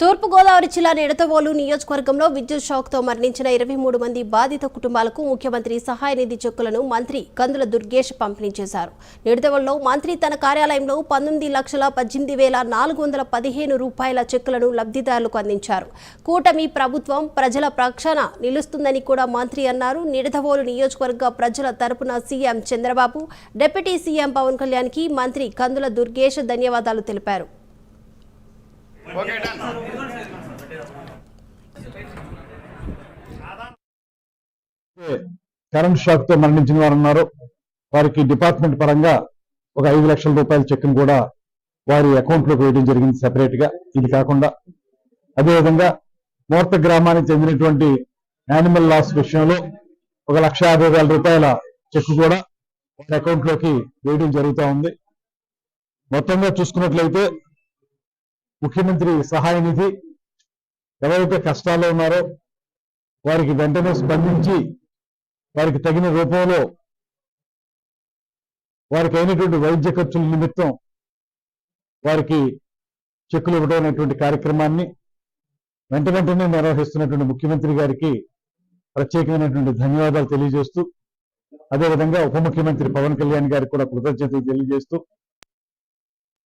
తూర్పుగోదావరి జిల్లా నిడతవోలు నియోజకవర్గంలో విద్యుత్ షాక్తో మరణించిన ఇరవై మూడు మంది బాధిత కుటుంబాలకు ముఖ్యమంత్రి సహాయ నిధి చెక్కులను మంత్రి కందుల దుర్గేష్ పంపిణీ చేశారు. నిడతవోలులో మంత్రి తన కార్యాలయంలో పంతొమ్మిది లక్షల పద్దెనిమిది వేల నాలుగు వందల పదిహేను రూపాయల చెక్కులను లబ్ధిదారులకు అందించారు. కూటమి ప్రభుత్వం ప్రజల ప్రక్షణ నిలుస్తుందని కూడా మంత్రి అన్నారు. నిడతవోలు నియోజకవర్గ ప్రజల తరపున CM Chandrababu deputy CM Pawan కళ్యాణ్కి మంత్రి కందుల దుర్గేష్ ధన్యవాదాలు తెలిపారు. కరెంట్ షాక్తో మరణించిన వారు ఉన్నారు. వారికి డిపార్ట్మెంట్ పరంగా ఒక ఐదు లక్షల రూపాయల చెక్ను కూడా వారి అకౌంట్లోకి వేయడం జరిగింది సెపరేట్గా ఇది కాకుండా అదేవిధంగా మూర్త గ్రామానికి చెందినటువంటి యానిమల్ లాస్ విషయంలో ఒక లక్ష యాభై వేల రూపాయల చెక్ కూడా వారి అకౌంట్లోకి వేయడం జరుగుతూ ఉంది. మొత్తంగా చూసుకున్నట్లయితే ముఖ్యమంత్రి సహాయ నిధి ఎవరైతే కష్టాల్లో ఉన్నారో వారికి వెంటనే స్పందించి వారికి తగిన రూపంలో వారికి అయినటువంటి వైద్య ఖర్చుల నిమిత్తం వారికి చెక్కులు ఇవ్వడం అనేటువంటి కార్యక్రమాన్ని వెంట వెంటనే నిర్వహిస్తున్నటువంటి ముఖ్యమంత్రి గారికి ప్రత్యేకమైనటువంటి ధన్యవాదాలు తెలియజేస్తూ అదేవిధంగా ఉప ముఖ్యమంత్రి పవన్ కళ్యాణ్ గారికి కూడా కృతజ్ఞతలు తెలియజేస్తూ